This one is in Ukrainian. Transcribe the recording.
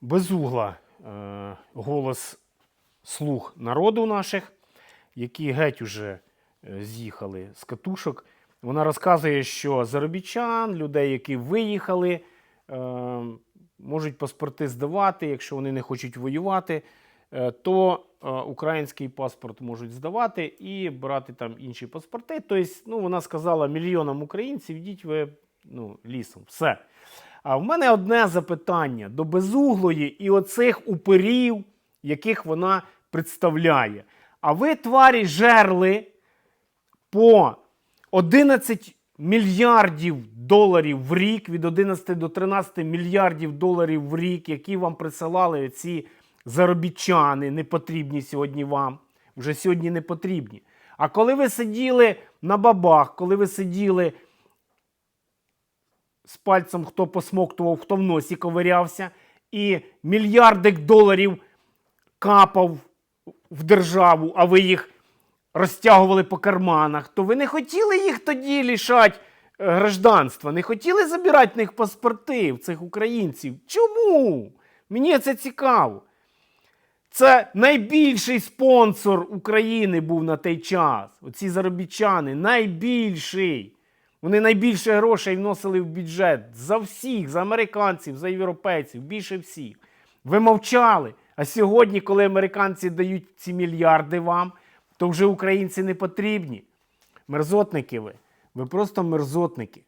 безугла е, голос слуг народу наших, які геть уже е, з'їхали з катушок. Вона розказує, що заробітчан, людей, які виїхали, е, можуть паспорти здавати, якщо вони не хочуть воювати, то український паспорт можуть здавати і брати там інші паспорти. Тобто, ну, вона сказала мільйонам українців, йдіть ви ну, лісом. Все. А в мене одне запитання до безуглої і оцих упирів, яких вона представляє. А ви, тварі, жерли по 11 мільярдів доларів в рік, від 11 до 13 мільярдів доларів в рік, які вам присилали ці заробітчани, не потрібні сьогодні вам. Вже сьогодні не потрібні. А коли ви сиділи на бабах, коли ви сиділи з пальцем, хто посмоктував, хто в носі ковирявся, і мільярдик доларів капав в державу, а ви їх розтягували по карманах, то ви не хотіли їх тоді лишати е, гражданства, не хотіли забирати в них паспорти в цих українців. Чому? Мені це цікаво. Це найбільший спонсор України був на той час. Оці заробітчани найбільший. Вони найбільше грошей вносили в бюджет за всіх, за американців, за європейців, більше всіх. Ви мовчали. А сьогодні, коли американці дають ці мільярди вам, то вже українці не потрібні. Мерзотники ви. Ви просто мерзотники.